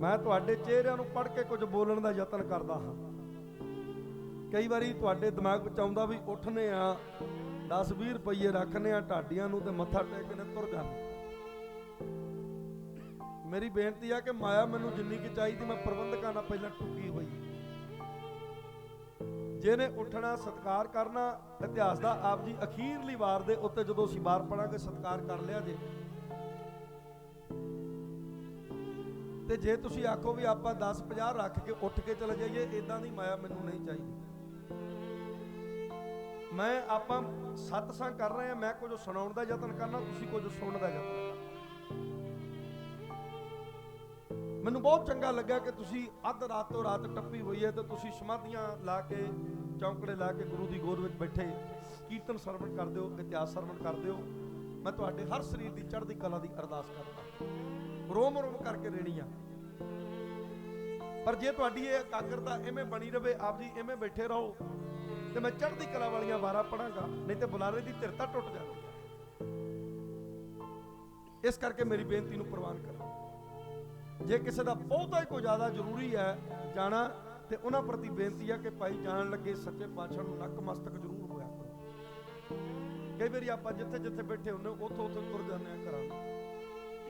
ਮੈਂ ਤੁਹਾਡੇ ਚਿਹਰਿਆਂ ਨੂੰ ਪੜ੍ਹ ਕੇ ਕੁਝ ਬੋਲਣ ਦਾ ਯਤਨ ਕਰਦਾ ਹਾਂ। ਕਈ ਵਾਰੀ ਤੁਹਾਡੇ ਦਿਮਾਗ ਵਿੱਚ ਆਉਂਦਾ ਵੀ ਉੱਠਨੇ ਆ 10 20 ਰੁਪਏ ਰੱਖਨੇ ਆ ਢਾਡੀਆਂ ਨੂੰ ਤੇ ਮੱਥਾ ਟੇਕ ਕੇ ਤੁਰ ਜਾਂਦੇ ਮੇਰੀ ਬੇਨਤੀ ਆ ਕਿ ਮਾਇਆ ਮੈਨੂੰ ਜਿੰਨੀ ਕੀ ਚਾਹੀਦੀ, ਮੈਂ ਪ੍ਰਬੰਧਕਾਂ ਨਾਲ ਪਹਿਲਾਂ ਟੁੱਕੀ ਹੋਈ। ਜਿਹਨੇ ਉੱਠਣਾ, ਸਤਕਾਰ ਕਰਨਾ, ਇਤਿਹਾਸ ਦਾ ਆਪ ਜੀ ਅਖੀਰਲੀ ਵਾਰ ਦੇ ਉੱਤੇ ਜਦੋਂ ਅਸੀਂ ਬਾਹਰ ਪੜਾਂਗੇ, ਸਤਕਾਰ ਕਰ ਲਿਆ ਜੇ। ਤੇ ਜੇ ਤੁਸੀਂ ਆਖੋ ਵੀ ਆਪਾਂ 10 50 ਰੱਖ ਕੇ ਉੱਠ ਕੇ ਚਲੇ ਜਾਈਏ ਇਦਾਂ ਦੀ ਮਾਇਆ ਮੈਨੂੰ ਨਹੀਂ ਚਾਹੀਦੀ। ਮੈਂ ਆਪਾਂ ਸਤਸੰਗ ਕਰ ਰਹੇ ਆ ਮੈਂ ਕੁਝ ਸੁਣਾਉਣ ਦਾ ਯਤਨ ਕਰਨਾ, ਤੁਸੀਂ ਕੁਝ ਸੁਣਨ ਦਾ ਯਤਨ ਕਰਨਾ। ਮੈਨੂੰ ਬਹੁਤ ਚੰਗਾ ਲੱਗਾ ਕਿ ਤੁਸੀਂ ਅੱਧ ਰਾਤ ਤੋਂ ਰਾਤ ਟੱਪੀ ਹੋਈ ਹੈ ਤੇ ਤੁਸੀਂ ਸਮਾਧੀਆਂ ਲਾ ਕੇ, ਚੌਂਕੜੇ ਲਾ ਕੇ ਗੁਰੂ ਦੀ ਗੋਦ ਵਿੱਚ ਬੈਠੇ, ਕੀਰਤਨ ਸਰਵਣ ਕਰਦੇ ਹੋ, ਇਤਿਹਾਸ ਸਰਵਣ ਕਰਦੇ ਹੋ। ਮੈਂ ਤੁਹਾਡੇ ਹਰ ਸਰੀਰ ਦੀ ਚੜ੍ਹਦੀ ਕਲਾ ਦੀ ਅਰਦਾਸ ਕਰਦਾ ਰੋਮ ਰੋਮ ਕਰਕੇ ਰੇਣੀ ਆ। ਪਰ ਜੇ ਤੁਹਾਡੀ ਇਹ ਇਕਾਗਰਤਾ ਐਵੇਂ ਬਣੀ ਰਵੇ, ਆਪ ਜੀ ਐਵੇਂ ਬੈਠੇ ਰਹੋ, ਤੇ ਮੈਂ ਚੜ੍ਹਦੀ ਕਲਾ ਵਾਲੀਆਂ ਵਾਰਾਂ ਪੜਾਂਗਾ ਨਹੀਂ ਤੇ ਬੁਲਾਰੇ ਦੀ ਧਿਰਤਾ ਟੁੱਟ ਜਾਣੀ ਇਸ ਕਰਕੇ ਮੇਰੀ ਬੇਨਤੀ ਨੂੰ ਪ੍ਰਵਾਨ ਕਰੋ। ਜੇ ਕਿਸੇ ਦਾ ਬਹੁਤਾ ਹੀ ਕੋਈ ਜ਼ਿਆਦਾ ਜ਼ਰੂਰੀ ਹੈ ਜਾਣਾ, ਤੇ ਉਹਨਾਂ ਪ੍ਰਤੀ ਬੇਨਤੀ ਹੈ ਕਿ ਭਾਈ ਜਾਣ ਲੱਗੇ ਸੱਚੇ ਪਾਤਸ਼ਾਹ ਨੂੰ ਨੱਕ ਮਸਤਕ ਜ਼ਰੂਰ ਹੋਇਆ ਕਰੋ। ਕਈ ਵਾਰੀ ਆਪਾਂ ਜਿੱਥੇ ਜਿੱਥੇ ਬੈਠੇ ਹੁੰਦੇ ਉੱਥੋਂ ਉੱਥੋਂ ਤੁਰ ਜਾਂਦੇ ਆ ਘਰਾਂ